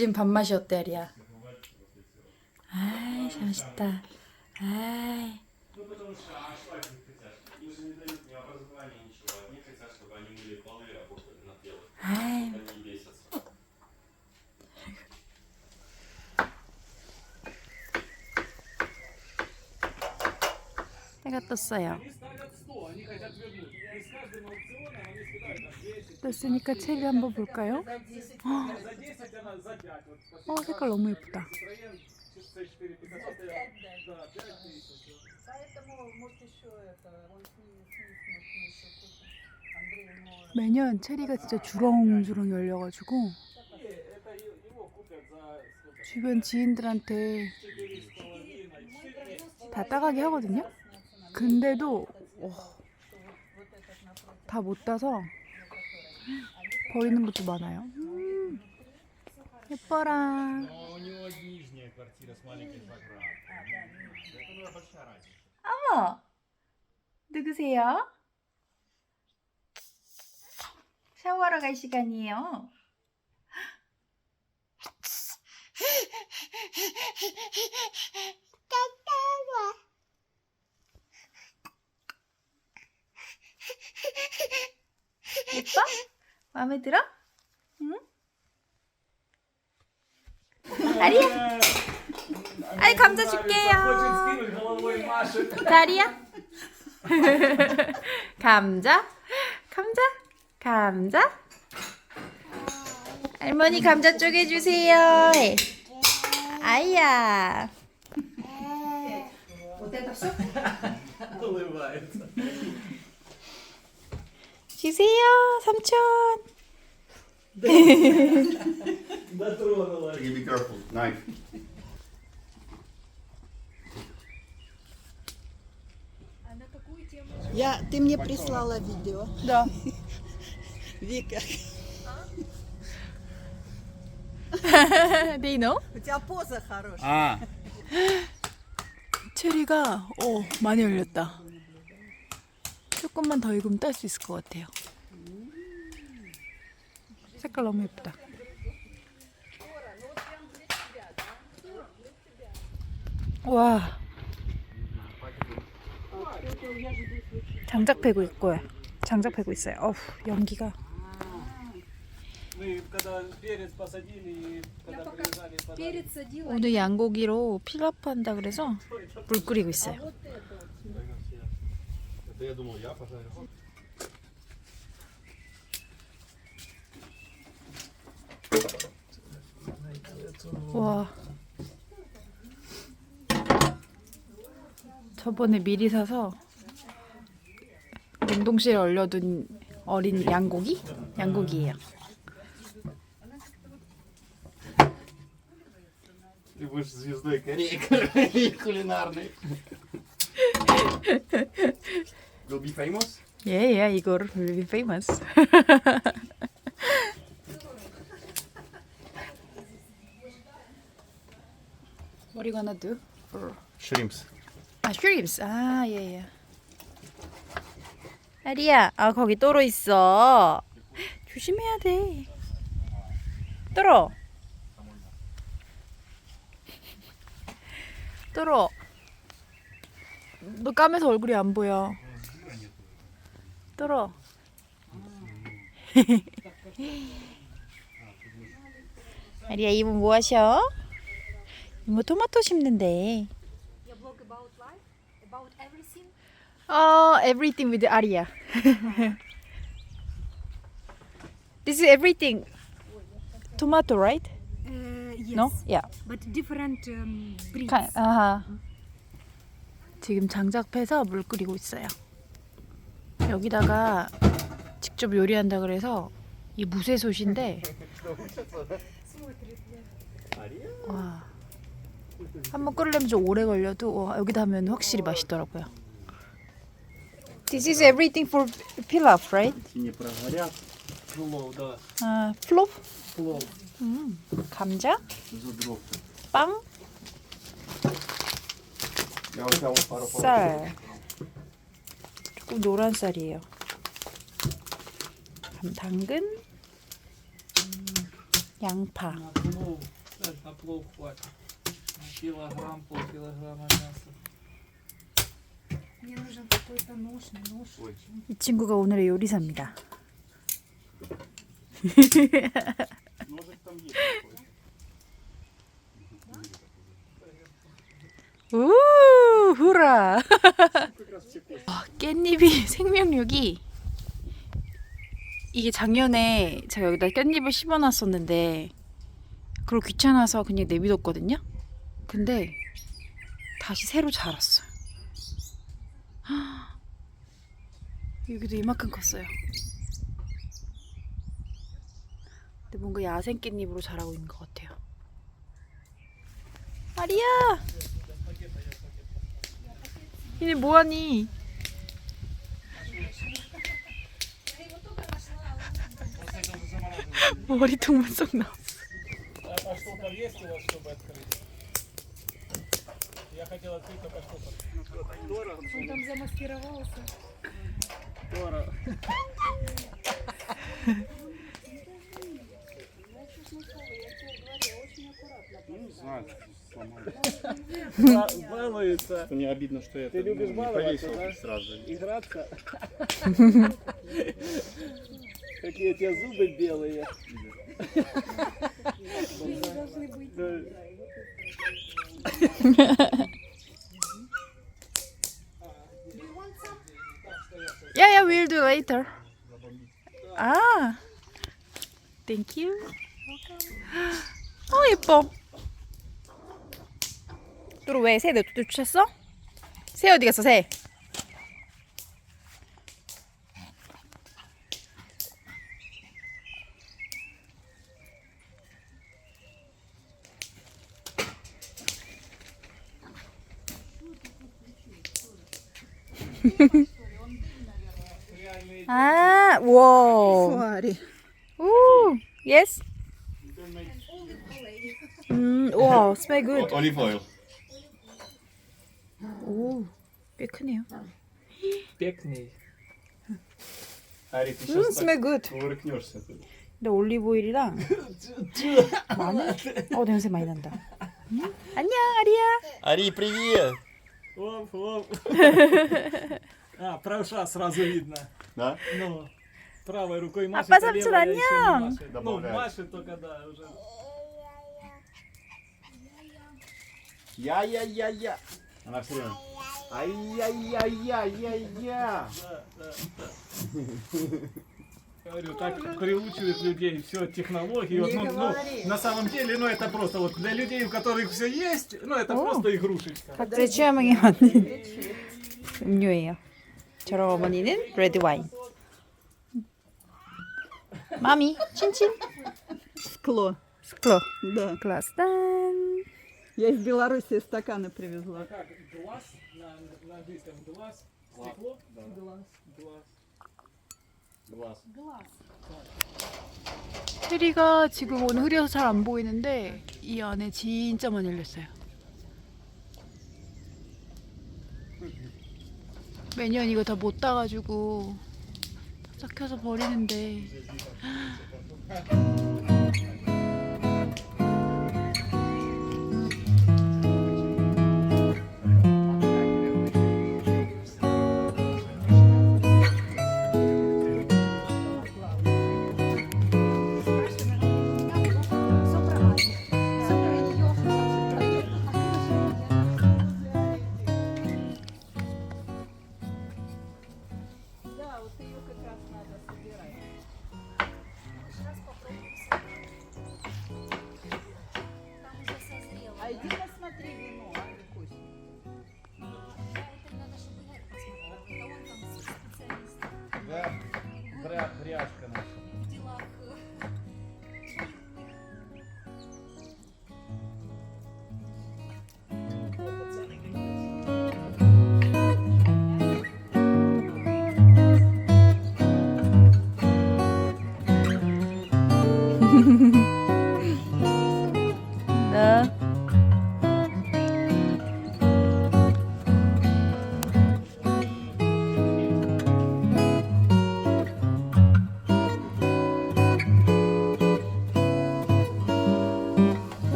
찐 밥맛이 어때, 아리야? 아이, 맛있다. 아이. 아이. 해가 떴어요. 됐으 니까 체비 한번 볼까요? 어, 색깔 너무 예쁘다. 매년 체리가 진짜 주렁주렁 열려가지고 주변 지인들한테 다 따가게 하거든요. 근데도 오. 다 못 따서 버리는 것도 많아요. 음, 예뻐라. 어머, 누구세요? 샤워하러 갈 시간이에요. 따따와. 예뻐? 마음에 들어? 응? 다리야. 아이 감자 줄게요. 다리야. 감자. 감자. 감자. 할머니 감자 쪼개 주세요. 예. 아이야. 네. 어땠어? 주세요, 삼촌. Дотронулась. Be careful, knife. Я, ты мне прислала видео. Да. Вика, They know? у тебя поза хорошая. Ah. 체리가 어 많이 열렸다. 조금만 더 익으면 딸 수 있을 것 같아요. 색깔 너무 예쁘다. 와. 장작 패고 있고 장작 패고 있어요. 어우, 연기가. 오늘 양고기로 필라프 한다 그래서 물 끓이고 있어요. Это я думал, я пожарил. 와. 저번에 미리 사서 냉동실에 얼려둔 어린 양고기? 양고기예요. Ты будешь звездой Кореи кулинарной. Will be famous? 예, 예, 이걸 will be famous. What are you gonna do? For... Shrimps. 아, shrimps. 아, 예, 예. 아리야, 아, 거기 또로 있어. 조심해야 돼. 또로. 또로. 너 까매서 얼굴이 안 보여. 또로. 아리야, 이모 뭐 하셔? 이모 토마토 심는데. Oh, everything with Aria. this is everything. Tomato, right? Uh, yes. No? Yeah. But different um, breeds. 가, 아하. 지금 장작 패서 물 끓이고 있어요. 여기다가 직접 요리한다 그래서 이 무쇠솥인데 와 한번 끓으려면 좀 오래 걸려도 와, 여기다 하면 확실히 맛있더라고요. This is everything for pilaf, right? Не прогорят. Плов, да. 아, 플롭? Плов. 음, 감자, Задрог. 빵, Я у тебя вот пару 쌀. 꿀 노란 쌀이에요. 당근, 음, 양파. 이 친구가 오늘의 요리사입니다. 우 후라 와, 깻잎이 생명력이 이게 작년에 제가 여기다 깻잎을 심어놨었는데 그걸 귀찮아서 그냥 내비뒀거든요. 근데 다시 새로 자랐어요. 헉, 여기도 이만큼 컸어요. 근데 뭔가 야생 깻잎으로 자라고 있는 것 같아요. 아리야! 얘네 뭐하니? 머리통만 쏙 나왔어. А, а что там есть у вас, чтобы открыть? Я хотел открыть только что. Он там замаскировался. Не знаю, сломали. Балуется. Мне обидно, что я Ты это любишь ну, не баловаться, повесил да? сразу. Играться. Какие у тебя зубы белые. Yeah, yeah, we'll do later. 아, thank you. 아 예뻐. 또로 왜 새 내쫓았어? 새 어디 갔어 새? 아, 와. 오, 예스. 음, 와, smell good. Olive oil. 오, 꽤 크네요. Пекней. Ари, ты 음, сейчас smell good. кувыркнешься тут. 근데 올리브 오일이랑 마늘? 어, 냄새 많이 난다. 음? 안녕, 아리야. Ари, привет! Оп, оп. А, правша сразу видно. Да? Ну, правой рукой машет, Апа, а левой самцу еще не 안녕. машет. Ну, Добавляет. машет только, да, уже. Я-я-я-я. Она все время. Ай-я-я-я-я-я. Да, да, да. Говорю, так приучивают людей все технологии. Вот, ну, ну, на самом деле, ну это просто вот для людей, у которых все есть, ну это О. просто игрушечка. 각자의 취향에 맞는 음료예요. 저랑 어머니는 레드 와인. 마미, 친친. Скло. 스클로. Да. 글라스 단. Я из Беларуси стаканы привезла. Как глаз на, на английском глаз, стекло, глаз, глаз. Глаз. 해리가 지금 오늘 흐려서 잘 안 보이는데 이 안에 진짜 많이 열렸어요. 매년 이거 다 못 따가지고 삭혀서 버리는데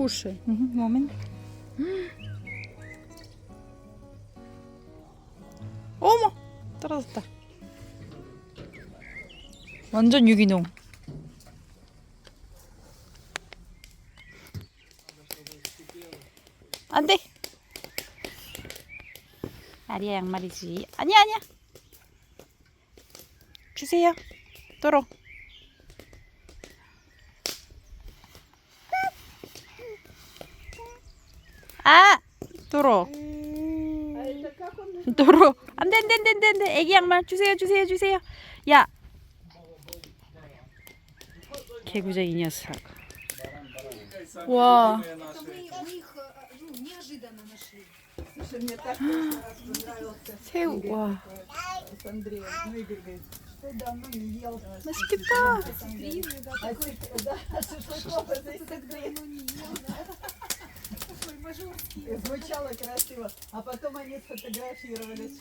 와. Кушай. момент. 어머 떨어졌다. 완전 유기농. 안돼. 아리야 양말이지. 아니야 아니야. 주세요. 또로. 도로. 도로. 안 돼, 안 돼, 안 돼, 안 돼, 안 돼. 애기 양말 주세요, 주세요, 주세요. 야. 개구쟁이 녀석. 와. 새우, 와. 맛있겠다. И Звучало красиво. А потом они сфотографировались.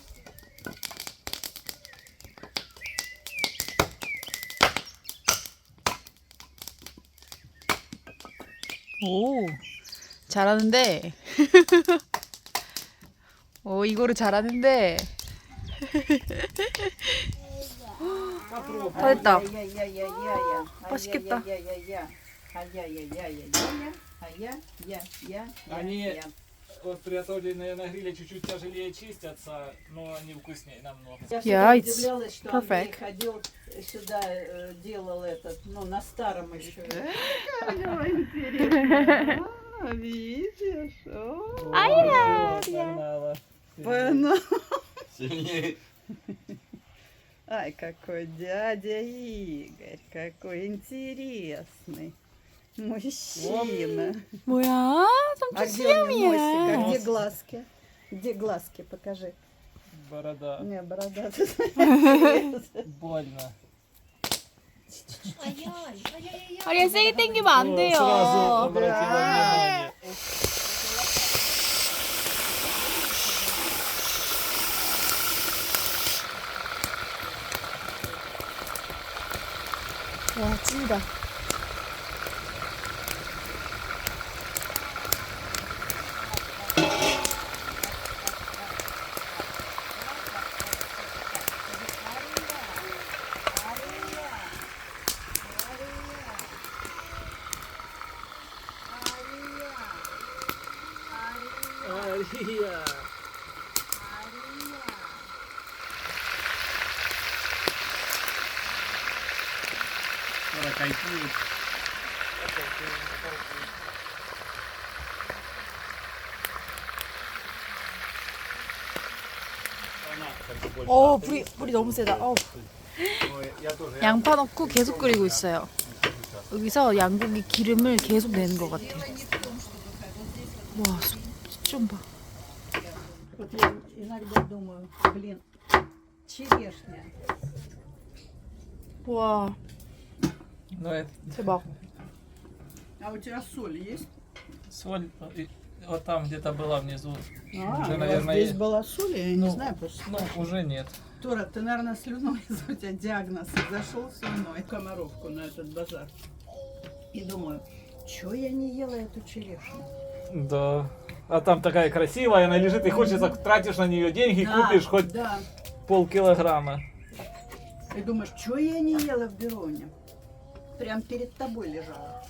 오 잘하는데 오 이거를 잘하는데 다 됐다 Ай-яй-яй-яй-яй. 맛있겠다. Они... Вот приготовленные на гриле чуть-чуть тяжелее чистятся, но они вкуснее намного. Я всегда удивлялась, что Андрей perfect. ходил сюда, э, делал этот, ну, на старом еще. А, видишь? Ай, погнала. Погнала. Сильнее. Ай, какой дядя Игорь, какой интересный. мужчина. 뭐야 А 좀 где у него носик? А 수염이야 где глазки? Где глазки? Покажи. Борода. Не, борода. Больно. Ай-яй, ай-яй-яй. 아리야 세게 당기면 안 돼요 Сразу обратила внимание. 와 찐이다 кайфует. 어 불이 불이 너무 세다 어 Я тоже. 양파 넣고 계속 끓이고 있어요 여기서 양고기 기름을 계속 내는 것 같아 와좀봐 Вот я иногда думаю, блин, черешня. 와 Ну, это А у тебя соль есть? соль вот там где-то была внизу. А, Уже, у вас наверное, здесь есть. была соль, я не Ну, знаю, просто. Ну, уже нет. Тора, ты, наверное, слюной, у тебя диагноз, зашел слюной. Комаровку на этот базар. И думаю, что я не ела эту черешню? Да. А там такая красивая, она лежит, и хочется, тратишь на нее деньги, Да, купишь хоть Да. полкилограмма. И думаешь, что я не ела в Бероне? Прям перед тобой лежала.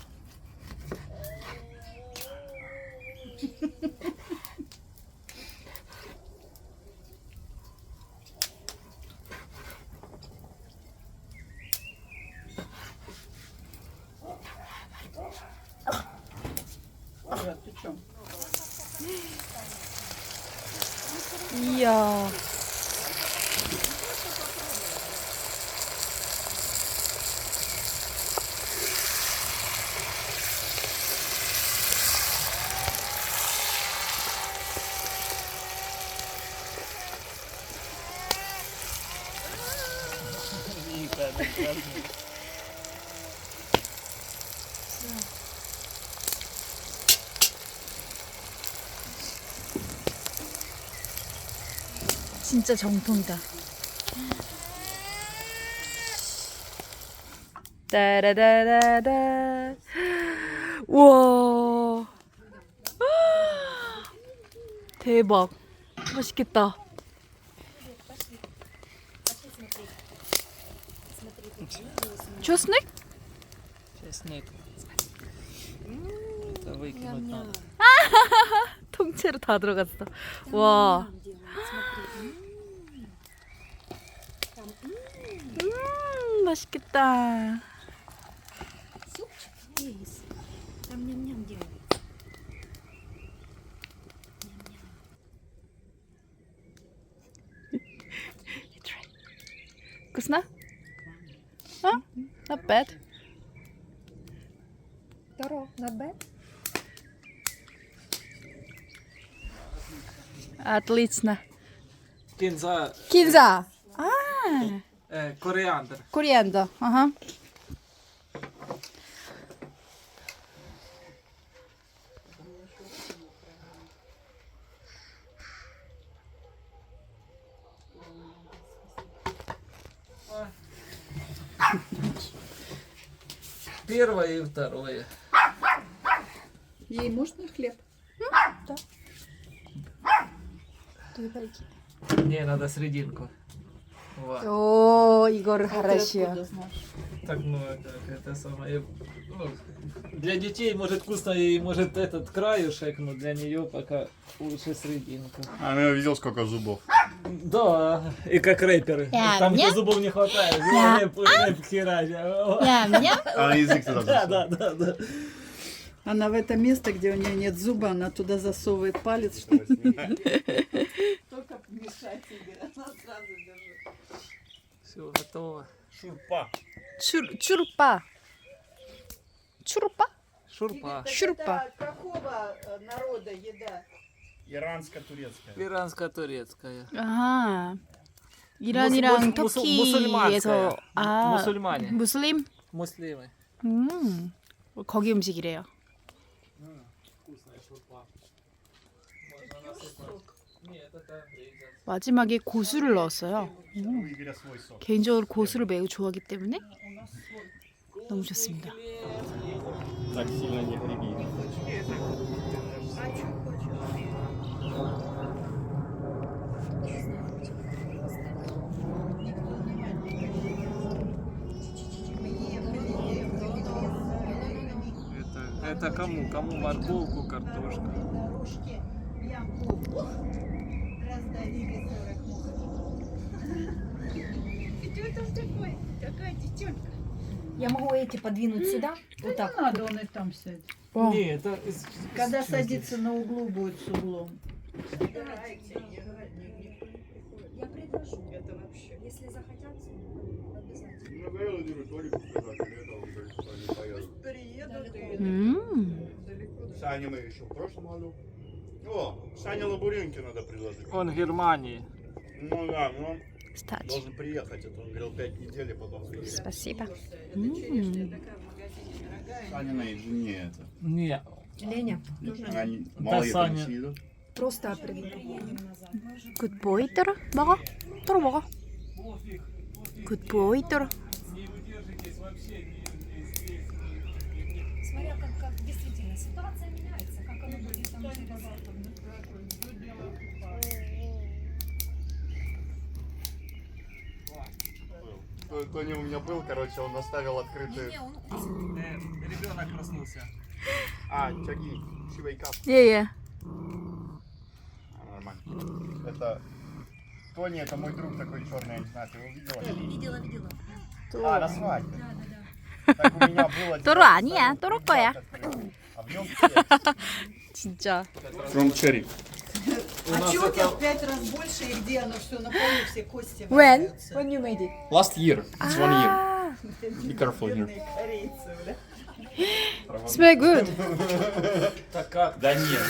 Брат? 이 진짜 정통이다. 따라다다다. 우와. 대박. 맛있겠다. чесник? Честник. Это выкинуть надо. 통째로 다 들어갔어. 와. 맛있겠다. Есть. Там ням-ням делают. вкусно? А? Not bad. Таро, not bad? Отлично. Кинза, Кинза. А, э, кориандр. кориандр. Ага. Первое и второе. Ей можно хлеб? Не, надо серединку. Вот. О, Игорь, А ты хорошо. Так, ну, это, это самое... ну, для детей, может, вкусно и может этот краюшек, но для нее пока лучше серединка. А ну, я видел, сколько зубов. Да, и как рэперы. Я- Там, где зубов не хватает. Я- Рэп, рэп херать. Ням-ням. А язык туда Да, да, да, да. Она в это место, где у нее нет зуба, она туда засовывает палец, чтобы Все, готово. Шурпа. Чур, чурпа. Чурпа? Шурпа. Шурпа. какого э, народа еда? Иранско-турецкая. Иранско-турецкая. 아 이란이랑 무스- 무스- 터키에서 무슬만스카야. 아 무슬만이. 무슬림 Муслимы. 음 거기 음식이래요. 마지막에 고수를 넣었어요. У Игоря свой сок. 개인적으로 고수를 매우 좋아하기 때문에 너무 좋습니다. Так сильно не греби. Это, это кому? Кому морковку, картошка? Я могу эти подвинуть сюда? Вот так. Не надо, он и там сядет. О. Не, это... Когда садится на углу, будет с углом. Я предложу. Это вообще. Если захотят, обязательно. Приедут и 음 Саня мы еще в прошлом году. О, Саня Лабуринки надо предложить. Он в Германии. Ну да, но он Кстати. должен приехать. А это он говорил пять недель, и потом приехать. Спасибо. Саня на жене это. Не, Леня, Да Саня. консилиум. просто определенно. Good pointer, Бага. Турбага. Good pointer. Тони у меня был, короче, он оставил открытый... Не, он... Э, ребенок проснулся. А, Чаги, Шивайкап. Е-е. А, нормально. Это... Тони, это мой друг такой черный, я не знаю, ты его видела? Э, видела, видела. А, на свадьбе. Да, да, да. Так у меня было... Торо 아니야, торо 거야. А в нем From Cherry. У А нас что у тебя это- в пять раз больше, и где оно все на полу, все кости When? валяются? When you made it? Last year. It's one year. 아, Be careful here. Бедные корейцы, бля. smell good. така. Да нет.